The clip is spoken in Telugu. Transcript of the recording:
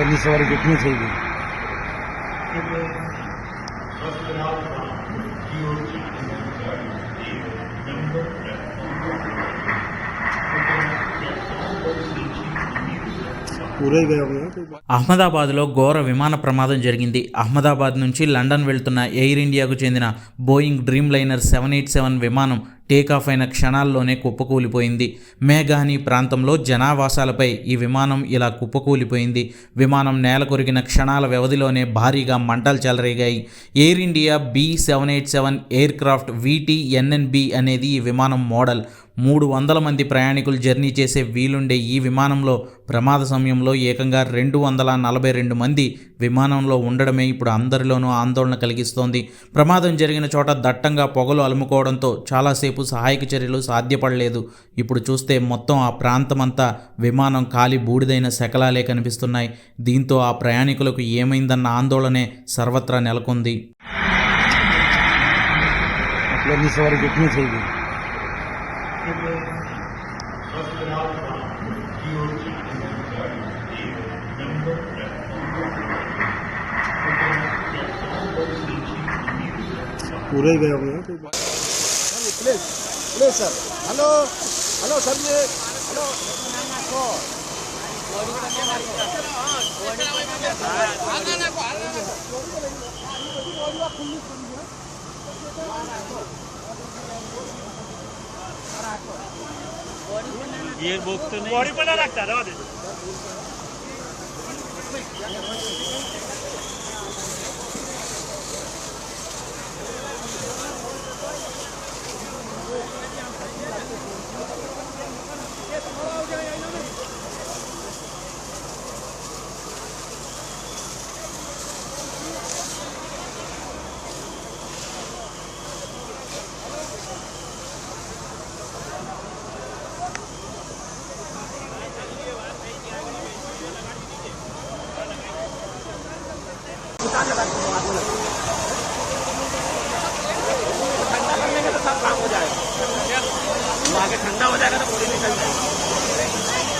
ઘરની सवारी કેટલી चाहिए అహ్మదాబాద్లో ఘోర విమాన ప్రమాదం జరిగింది. అహ్మదాబాద్ నుంచి లండన్ వెళ్తున్న ఎయిర్ ఇండియాకు చెందిన Boeing Dreamliner seven eight seven విమానం టేకాఫ్ అయిన క్షణాల్లోనే కుప్పకూలిపోయింది. మేఘాని ప్రాంతంలో జనావాసాలపై ఈ విమానం ఇలా కుప్పకూలిపోయింది. విమానం నేల కొరిగిన క్షణాల వ్యవధిలోనే భారీగా మంటలు చెలరేగాయి. Air India B seven eight seven aircraft VT NNB అనేది ఈ విమానం మోడల్. మూడు వందల మంది ప్రయాణికులు జర్నీ చేసే వీలుండే ఈ విమానంలో ప్రమాద సమయంలో ఏకంగా రెండు వందల నలభై రెండు మంది విమానంలో ఉండడమే ఇప్పుడు అందరిలోనూ ఆందోళన కలిగిస్తోంది. ప్రమాదం జరిగిన చోట దట్టంగా పొగలు అలుముకోవడంతో చాలాసేపు సహాయక చర్యలు సాధ్యపడలేదు. ఇప్పుడు చూస్తే మొత్తం ఆ ప్రాంతమంతా విమానం కాలి బూడిదైన శకలాలే కనిపిస్తున్నాయి. దీంతో ఆ ప్రయాణికులకు ఏమైందన్న ఆందోళనే సర్వత్రా నెలకొంది. पूरे गए हुए हैं सर हेलो हेलो सर ये हेलो ये बुक तो नहीं। बॉडी पर रखता रहा दे। ठंडा कर लेंगे तो सब काम हो जाएगा ठंडा हो जाएगा तो पूरी निकल जाएगी।